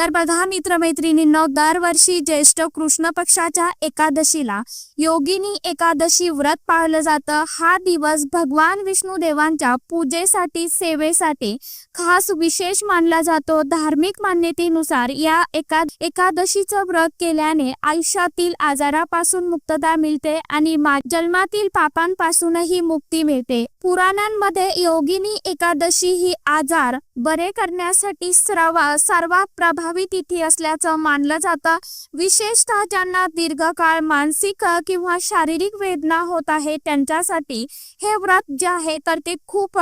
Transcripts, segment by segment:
तर बघा मित्रमैत्रिणींनो दरवर्षी ज्येष्ठ कृष्ण पक्षाच्या एकादशीला योगिनी एकादशी व्रत पाळलं जातं. हा दिवस भगवान विष्णू देवांच्या पूजेसाठी सेवेसाठी खास विशेष मानला जातो. धार्मिक मान्यतेनुसार या एका एकादशीचं व्रत केल्याने आयुष्यातील आजारापासून मुक्तता मिळते आणि जन्मातील पापांपासूनही मुक्ती मिळते. पुराणांमध्ये योगिनी एकादशी ही आजार बरे करण्यासाठी सर्वात प्रभावी तिथी असल्याचं मानलं जातं. विशेषतः ज्यांना दीर्घकाळ मानसिक किंवा शारीरिक वेदना होत आहे त्यांच्यासाठी हे व्रत जे आहे तर ते खूप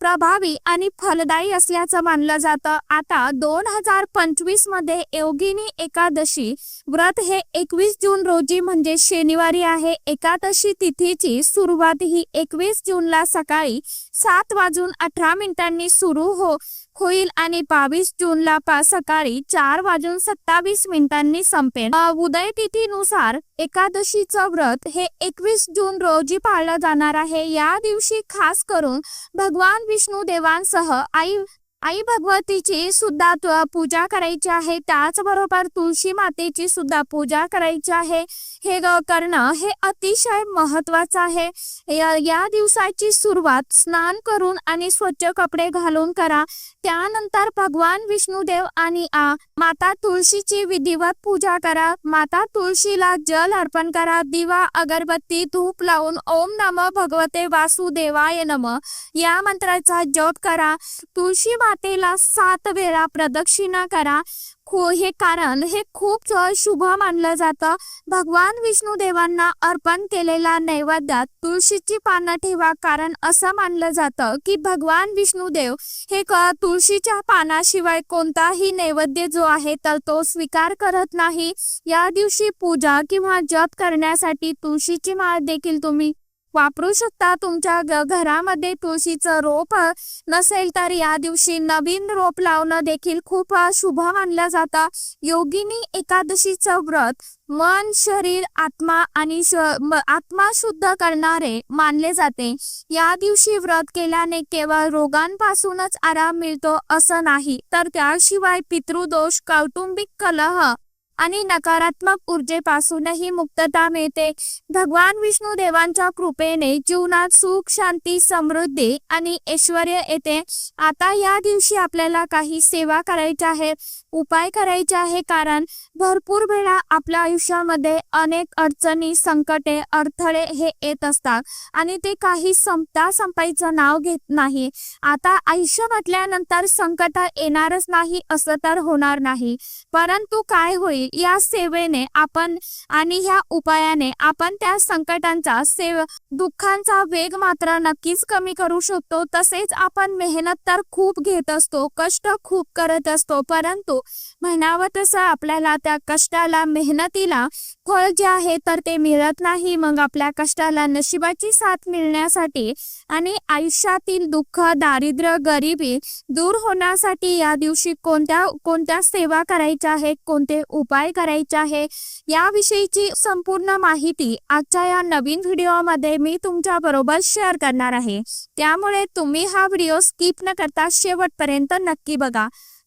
प्रभावी आणि फलदायी असल्याचं मानलं जातं. आता दोन हजार पंचवीसमध्ये योगिनी एकादशी व्रत हे एकवीस जून रोजी म्हणजे शनिवारी आहे. एकादशी तिथीची सुरुवात ही एकवीस जूनला सकाळी सात वाजून अठरा मिनिटांनी सुरू हो होईल आणि बावीस जूनला ला सकाळी चार वाजून सत्तावीस मिनिटांनी संपेल. उदय तिथीनुसार एकादशीचं व्रत हे एकवीस जून रोजी पाळलं जाणार आहे. या दिवशी खास करून भगवान विष्णू देवांसह आई आई भगवतीची सुद्धा पूजा करायची आहे त्याचबरोबर तुळशी मातेची सुद्धा पूजा करायची आहे. हे ग- करणं हे अतिशय महत्वाचं आहे. या या दिवसाची सुरुवात स्नान करून आणि स्वच्छ कपडे घालून करा. त्यानंतर भगवान विष्णुदेव आणि आ, माता तुळशीची विधिवत पूजा करा. माता तुळशीला जल अर्पण करा. दिवा अगरबत्ती धूप लावून ओम नम भगवते वासुदेवाय नम या मंत्राचा जप करा. तुळशी मातेला सात वेळा प्रदक्षिणा करा. हे कारण हे खूप शुभ मानलं जातं. भगवान विष्णू देवांना अर्पण केलेला नैवेद्यात तुळशीची पानं ठेवा. कारण असं मानलं जातं की भगवान विष्णुदेव हे तुळशीच्या पानाशिवाय कोणताही नैवेद्य जो आहे तर तो स्वीकार करत नाही. या दिवशी पूजा किंवा जप करण्यासाठी तुळशीची माळ देखील तुम्ही वापरू शकता. तुमच्या घरामध्ये तुळशीचं रोप नसेल तर या दिवशी नवीन रोप लावणं देखील खूप शुभ मानलं जातं. योगिनी एकादशीचं व्रत मन शरीर आत्मा आणि श- आत्मा शुद्ध करणारे मानले जाते. या दिवशी व्रत केल्याने केवळ रोगांपासूनच आराम मिळतो असं नाही तर त्याशिवाय पितृदोष कौटुंबिक कलह आणि नकारात्मक ऊर्जेपासूनही मुक्तता मिळते. भगवान विष्णू देवांच्या कृपेने जीवनात सुख शांती समृद्धी आणि ऐश्वर येते. आता या दिवशी आपल्याला काही सेवा करायच्या आहेत. उपाय करायचे आहे कारण भरपूर वेळा आपल्या आयुष्यामध्ये अनेक अडचणी संकटे अडथळे हे येत असतात आणि ते काही संपता संपायचं नाव घेत नाही. आता आयुष्य म्हटल्यानंतर संकट येणारच नाही असं तर होणार नाही. परंतु काय होईल या सेवेने आपण आणि ह्या उपायाने आपण त्या संकटांचा सेव दुःखांचा वेग मात्र नक्कीच कमी करू शकतो. तसेच आपण मेहनत तर खूप घेत असतो कष्ट खूप करत असतो परंतु म्हणावं तसं आपल्याला त्या कष्टाला मेहनतीला फळ जे आहे तर ते मिळत नाही. मग आपल्या कष्टाला नशिबाची साथ मिळण्यासाठी आणि आयुष्यातील दुःख दारिद्र्य गरिबी दूर होण्यासाठी या दिवशी कोणत्या कोणत्या सेवा करायच्या आहे कोणते उपाय करायचे आहे याविषयीची संपूर्ण माहिती आजच्या या नवीन व्हिडिओमध्ये मी तुमच्या बरोबर शेअर करणार आहे. त्यामुळे तुम्ही हा व्हिडिओ स्किप न करता शेवटपर्यंत नक्की बघा.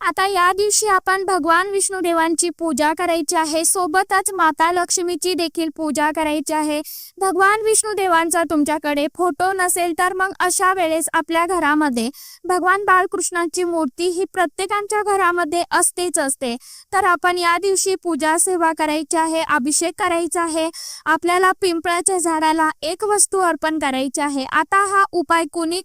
आता या दिवशी आपण भगवान विष्णू देवांची पूजा करायची आहे. सोबतच माता लक्ष्मीची देखील पूजा करायची आहे. भगवान विष्णू देवांचा तुमच्याकडे फोटो नसेल तर मग अशा वेळेस आपल्या घरामध्ये भगवान बाळकृष्णाची मूर्ती ही प्रत्येकांच्या घरामध्ये असतेच असते. तर आपण या दिवशी पूजा सेवा करायची आहे अभिषेक करायचा आहे. आपल्याला पिंपळाच्या झाडाला एक वस्तू अर्पण करायची आहे. आता हा उपाय कुणी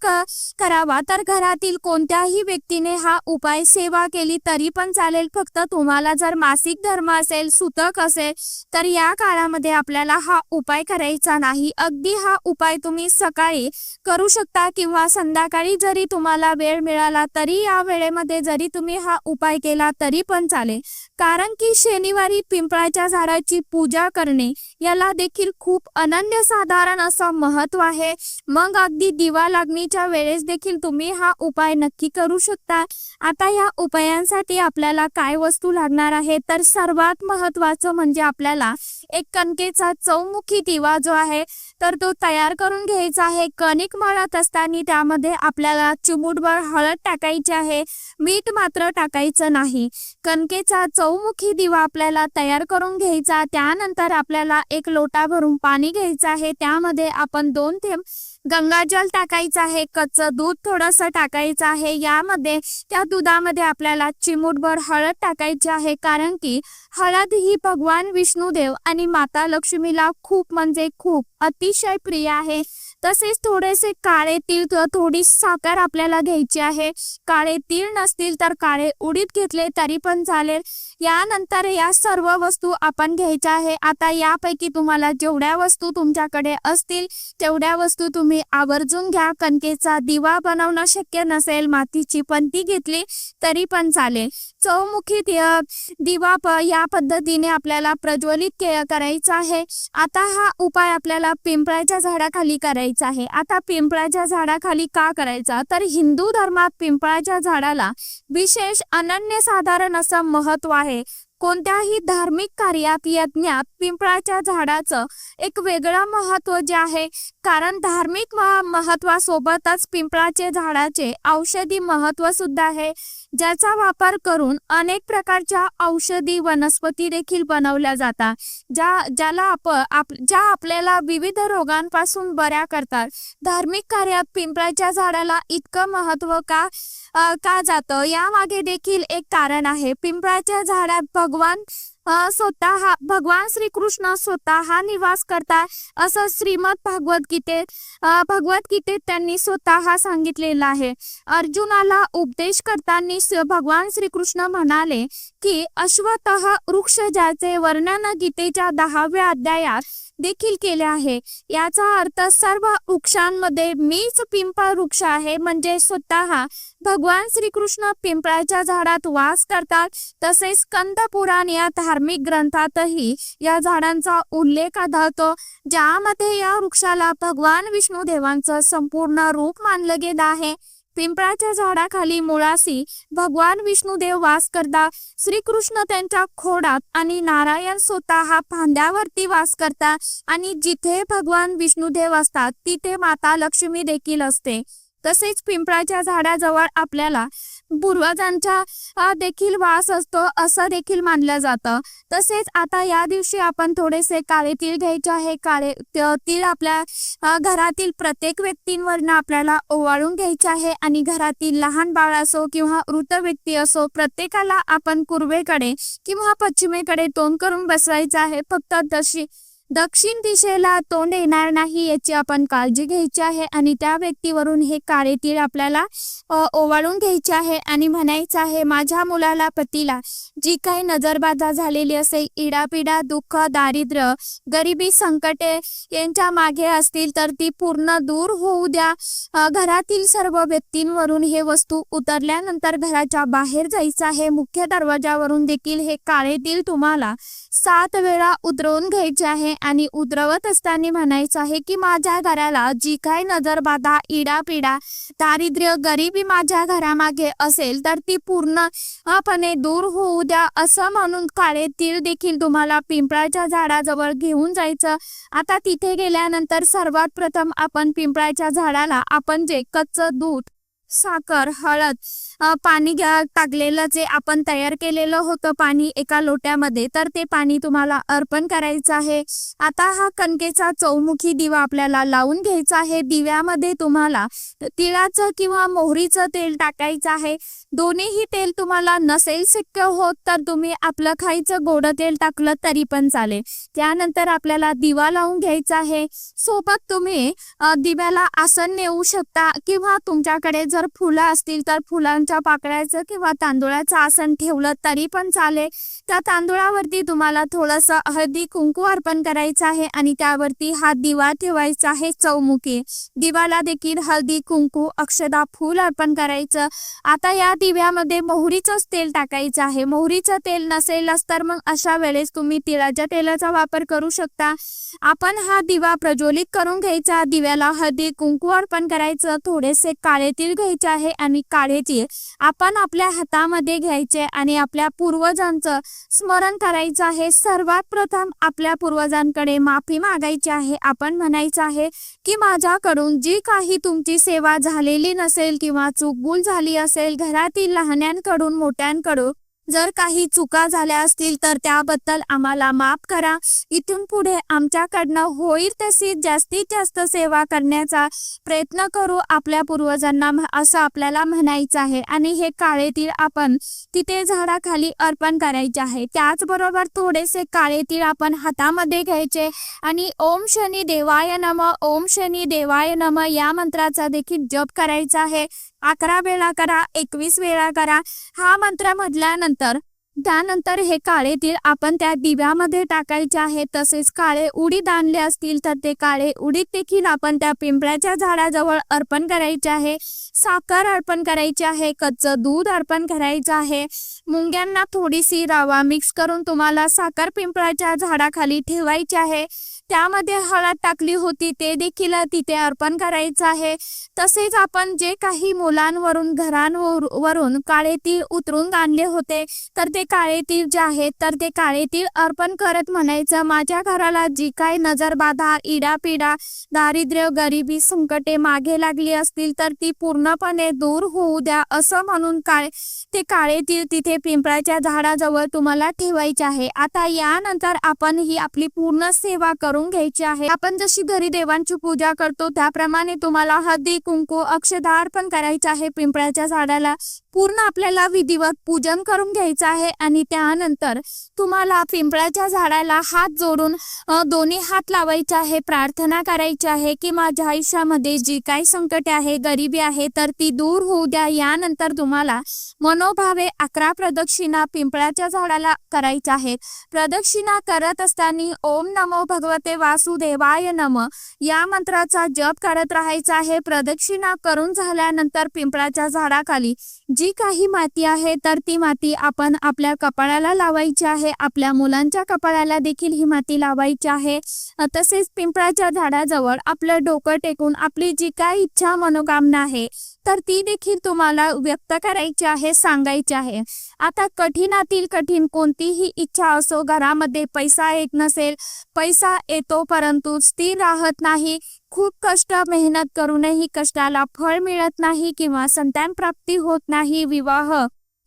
करावा? तर घरातील कोणत्याही व्यक्तीने हा उपाय सेवा सेवा केली तरी पण चालेल. फक्त तुम्हाला जर मासिक धर्म असेल सुतक असेल तर या काळामध्ये आपल्याला हा उपाय करायचा नाही. अगदी हा उपाय तुम्ही सकाळी करू शकता किंवा संध्याकाळी जरी तुम्हाला वेळ मिळाला तरी या वेळेमध्ये जरी तुम्ही हा उपाय केला तरी पण चालेल. कारण की शनिवारी पिंपळाच्या झाडाची पूजा करणे याला देखील खूप अनन्यसाधारण असं महत्त्व आहे. मग अगदी दिवा लागणीच्या वेळेस देखील तुम्ही हा उपाय नक्की करू शकता. आता या उपायांसाठी आपल्याला काय वस्तू लागणार आहे? तर सर्वात महत्वाचं म्हणजे आपल्याला एक कणकेचा चौमुखी दिवा जो आहे तर तो तयार करून घ्यायचा आहे. कणिक मळत असताना त्यामध्ये आपल्याला चिमूटभर हळद टाकायची आहे. मीठ मात्र टाकायचं नाही. कणकेचा चौ चौमुखी दिवा आपल्याला तयार करून घ्यायचा त्यानंतर आपल्याला एक लोटा भरून पाणी घ्यायचं आहे. त्यामध्ये आपण दोन थेंब गंगाजल टाकायचं आहे कच्चं दूध थोडंसं टाकायचं आहे. यामध्ये त्या दुधामध्ये आपल्याला चिमूटभर हळद टाकायची आहे कारण की हळद ही भगवान विष्णुदेव आणि माता लक्ष्मीला खूप म्हणजे खूप अतिशय प्रिय आहे. तसेच थोडेसे काळे तीळ किंवा थोडी साखर आपल्याला घ्यायची आहे. काळे तीळ नसतील तर काळे उडीद घेतले तरी पण चालेल. यानंतर या सर्व वस्तू आपण घ्यायच्या आहे. आता यापैकी तुम्हाला जेवढ्या वस्तू तुमच्याकडे असतील तेवढ्या वस्तू तुम्ही आवर्जून घ्या. कणकेचा दिवा बनवणं शक्य नसेल मातीची पंती घेतली तरी पण चालेल. चौमुखी दिवा प या पद्धतीने आपल्याला प्रज्वलित करायचा आहे. आता हा उपाय आपल्याला पिंपळाच्या झाडाखाली करायचा आहे. आता पिंपळाच्या झाडाखाली का करायचा? तर हिंदू धर्मात पिंपळाच्या झाडाला विशेष अनन्यसाधारण असं महत्त्व आहे. कोणत्याही धार्मिक कार्यात यज्ञात पिंपळाच्या झाडाचं एक वेगळं महत्त्व जे आहे कारण धार्मिक महत्वासोबतच पिंपळाचे झाडाचे औषधी महत्त्व सुद्धा आहे ज्याचा वापर करून अनेक प्रकारच्या औषधी वनस्पती देखील बनवल्या जातात ज्या ज्याला आप आप ज्या आपल्याला विविध रोगांपासून बऱ्या करतात. धार्मिक कार्यात पिंपळाच्या झाडाला इतकं महत्त्व का? का जातं? यामागे देखील एक कारण आहे. पिंपळाच्या झाडात भगवान अ, स्वतः भगवान श्रीकृष्ण स्वतः निवास करतात असं श्रीमद भागवत गीतेत भगवत भगवद्गीतेत त्यांनी स्वतः सांगितलेलं आहे. अर्जुनाला उपदेश करताना भगवान श्रीकृष्ण म्हणाले की अश्वत वृक्ष ज्याचे वर्णन गीतेच्या दहाव्या अध्यायात देखील केले आहे. याचा अर्थ सर्व वृक्षांमध्ये मीच पिंपळ वृक्ष आहे. म्हणजे स्वतः भगवान श्रीकृष्ण पिंपळाच्या झाडात वास करतात. तसेच स्कंद पुराण या धार्मिक ग्रंथातही या झाडांचा उल्लेख आढळतो. ज्यामध्ये या वृक्षाला भगवान विष्णू देवांचं संपूर्ण रूप मानलं गेलं आहे. पिंपळाच्या झाडाखाली मुळाशी भगवान विष्णुदेव वास करता श्रीकृष्ण त्यांच्या खोडात आणि नारायण स्वतः फांद्यावरती वास करतात आणि जिथे भगवान विष्णुदेव असतात तिथे माता लक्ष्मी देखील असते. तसेच पिंपळाच्या झाडाजवळ आपल्याला पूर्वजांचा देखील वास असतो असं देखील मानलं जातं. तसेच आता या दिवशी आपण थोडेसे काळे तीळ घ्यायचे आहे. काळे तीळ आपल्या घरातील प्रत्येक व्यक्तींवरनं आपल्याला ओवाळून घ्यायचे आहे आणि घरातील लहान बाळ असो किंवा वृद्ध व्यक्ती असो प्रत्येकाला आपण पूर्वेकडे किंवा पश्चिमेकडे तोंड करून बसवायचं आहे. फक्त दशी दक्षिण दिशेला तोंड येणार नाही याची आपण काळजी घ्यायची आहे आणि त्या व्यक्तीवरून हे काळे आपल्याला ओवाळून घ्यायचे आहे आणि म्हणायचं आहे माझ्या मुलाला पतीला जी काही नजरबाधा झालेली असेल इडापिडा दुःख दारिद्र्य गरिबी संकटे यांच्या मागे असतील तर ती पूर्ण दूर होऊ द्या. घरातील सर्व व्यक्तींवरून हे वस्तू उतरल्यानंतर घराच्या बाहेर जायचं आहे. मुख्य दरवाजावरून देखील हे काळेतील तुम्हाला सात वेळा उतरवून घ्यायचे आहे आणि उतरवत असताना म्हणायचं आहे की माझ्या घराला जी काही नजरबाधा इडापिडा दारिद्र्य गरिबी माझ्या घरामागे असेल तर ती पूर्णपणे दूर होऊ द्या. असं म्हणून काळे तीळ देखील तुम्हाला पिंपळाच्या झाडाजवळ घेऊन जायचं. आता तिथे गेल्यानंतर सर्वात प्रथम आपण पिंपळाच्या झाडाला आपण जे कच्चं दूध साखर हळद पाणी टाकलेलं जे आपण तयार केलेलं होतं पाणी एका लोट्यामध्ये तर ते पाणी तुम्हाला अर्पण करायचं आहे. आता हा कणकेचा चौमुखी दिवा आपल्याला लावून घ्यायचा आहे. दिव्यामध्ये तुम्हाला तिळाचं किंवा मोहरीचं तेल टाकायचं आहे. दोन्हीही तेल तुम्हाला नसेल शक्य होत तर तुम्ही आपलं खायचं गोड तेल टाकलं तरी पण चालेल. त्यानंतर आपल्याला दिवा लावून घ्यायचा आहे. सोबत तुम्ही दिव्याला आसन नेऊ शकता किंवा तुमच्याकडे जर जर फुलं असतील तर फुलांच्या पाकळ्याचं किंवा तांदुळाचं आसन ठेवलं तरी पण चालेल. त्या तांदुळावरती तुम्हाला थोडंसं हळदी कुंकू अर्पण करायचं आहे आणि त्यावरती हा दिवा ठेवायचा आहे चौमुखी. दिवाला देखील हळदी कुंकू अक्षदा फूल अर्पण करायचं. आता या दिव्यामध्ये मोहरीचंच तेल टाकायचं आहे. मोहरीचं तेल नसेलच तर मग अशा वेळेस तुम्ही तिळाच्या तेलाचा वापर करू शकता. आपण हा दिवा प्रज्वलित करून घ्यायचा. दिव्याला हळदी कुंकू अर्पण करायचं. थोडेसे काळे तीळ घ्यायचे. आहे आणि काढायची. आपण आपल्या हातामध्ये घ्यायचे आणि आपल्या पूर्वजांचं स्मरण करायचं आहे. सर्वात प्रथम आपल्या पूर्वजांकडे माफी मागायची आहे. आपण म्हणायचं आहे की माझ्याकडून जी काही तुमची सेवा झालेली नसेल किंवा चूकबुल झाली असेल घरातील लहान्यांकडून मोठ्यांकडून जर काही चुका झाल्या असतील तर त्याबद्दल आम्हाला माफ करा. इथून पुढे आमच्याकडनं होईल तशी जास्तीत जास्त सेवा करण्याचा प्रयत्न करू आपल्या पूर्वजांना असं आपल्याला म्हणायचं आहे. आणि हे काळे तीळ आपण तिथे झाडाखाली अर्पण करायचे आहे. त्याचबरोबर थोडेसे काळे तीळ आपण हातामध्ये घ्यायचे. आणि ओम शनी देवाय नम ओम शनी देवाय नम या मंत्राचा देखील जप करायचा आहे. अकरा वेळा करा एकवीस वेळा करा. हा मंत्र म्हटल्यानंतर त्यानंतर हे काळे तीळ आपण त्या दिव्यामध्ये टाकायचे आहे. तसेच काळे उडीद आणले असतील तर ते काळे उडीद देखील आपण त्या पिंपळाच्या झाडाजवळ अर्पण करायचे आहे. साखर अर्पण करायची आहे कच्चं दूध अर्पण करायचं आहे. मुंग्यांना थोडीशी रवा मिक्स करून तुम्हाला साखर पिंपळाच्या झाडाखाली ठेवायची आहे. त्यामध्ये हळद टाकली होती ते देखील तिथे अर्पण करायचं आहे. तसेच आपण जे काही मुलांवरून घरांवर वरून काळे तीळ उतरून आणले होते तर ते काळे तीळ जे आहेत तर ते काळे तीळ अर्पण करत म्हणायचं. माझ्या घराला जी काही नजरबाधा इडापिडा दारिद्र्य गरिबी संकटे मागे लागली असतील तर ती पूर्णपणे दूर होऊ द्या असं म्हणून काळे ते काळे तीळ तिथे पिंपळाच्या झाडाजवळ तुम्हाला ठेवायचे आहे. आता यानंतर आपण ही आपली पूर्ण सेवा करून घ्यायची आहे. आपण जशी घरी देवांची पूजा करतो त्याप्रमाणे तुम्हाला हळदी कुंकू अक्षदा अर्पण करायचं आहे. पिंपळाच्या झाडाला पूर्ण आपल्याला विधिवत पूजन करून घ्यायचं आहे आणि त्यानंतर तुम्हाला पिंपळाच्या झाडाला हात जोडून दोन्ही हात लावायचे आहे. प्रार्थना करायची आहे की माझ्या आयुष्यामध्ये जी काही संकटे आहे गरिबी आहे तर ती दूर होऊ द्या. यानंतर तुम्हाला मनोभावे अकरा प्रदक्षिणा पिंपळाच्या झाडाला करायच्या आहेत. प्रदक्षिणा करत असताना ओम नमो भगवते वासुदेवाय नम. या मंत्राचा जप करत राहायचा आहे. प्रदक्षिणा करून झाल्यानंतर पिंपळाच्या झाडाखाली जी काही माती आहे तर ती माती आपण आपल्या कपाळाला लावायची आहे. आपल्या मुलांच्या कपाळाला देखील ही माती लावायची आहे. तसेच पिंपळाच्या झाडाजवळ आपलं डोकं टेकून आपली जी काही इच्छा मनोकामना आहे तर ती देखील तुम्हाला व्यक्त करायची आहे सांगायची आहे. आता कठीणातील कठीण कोणतीही इच्छा असो घरामध्ये पैसा येत नसेल पैसा येतो परंतु स्थिर राहत नाही खूप कष्ट मेहनत करूनही कष्टाला फळ मिळत नाही किंवा संतान प्राप्ती होत नाही विवाह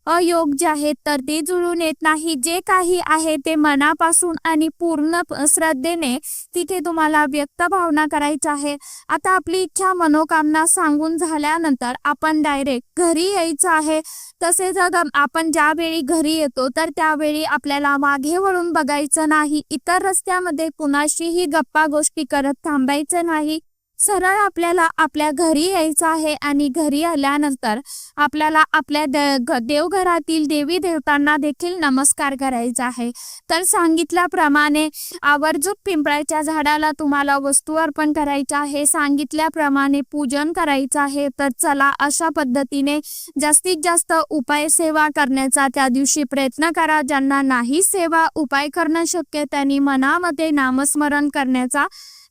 अयोग्य जे आहेत तर ते जुळून येत नाही. जे काही आहे ते मनापासून आणि पूर्ण श्रद्धेने तिथे तुम्हाला व्यक्त भावना करायची आहे. आता आपली इच्छा मनोकामना सांगून झाल्यानंतर आपण डायरेक्ट घरी यायचं आहे. तसेच आपण ज्यावेळी घरी येतो तर त्यावेळी आपल्याला मागे वळून बघायचं नाही. इतर रस्त्यामध्ये कुणाशीही गप्पा गोष्टी करत थांबायचं नाही. सरळ आपल्याला आपल्या घरी यायचं आहे आणि घरी आल्यानंतर आपल्याला आपल्या दे- देवघरातील देवी देवतांना देखील नमस्कार करायचा आहे. तर सांगितल्याप्रमाणे आवर्जून पिंपळाच्या झाडाला तुम्हाला वस्तू अर्पण करायच्या आहे. सांगितल्याप्रमाणे पूजन करायचं आहे. तर चला अशा पद्धतीने जास्तीत जास्त उपाय सेवा करण्याचा त्या दिवशी प्रयत्न करा. ज्यांना नाही सेवा उपाय करणं शक्य त्यांनी मनामध्ये नामस्मरण करण्याचा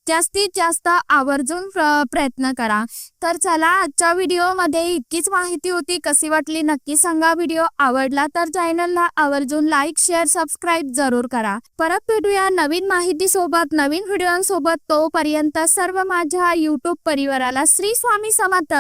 जास्तीत जास्त आवर्जून प्रयत्न करा. तर चला आजच्या व्हिडिओमध्ये इतकीच माहिती होती. कशी वाटली नक्की सांगा. व्हिडिओ आवडला तर चॅनलला आवर्जून लाईक शेअर सबस्क्राईब जरूर करा. परत भेटूया नवीन माहिती सोबत नवीन व्हिडिओ सोबत तोपर्यंत सर्व माझ्या युट्यूब परिवाराला श्री स्वामी समर्थ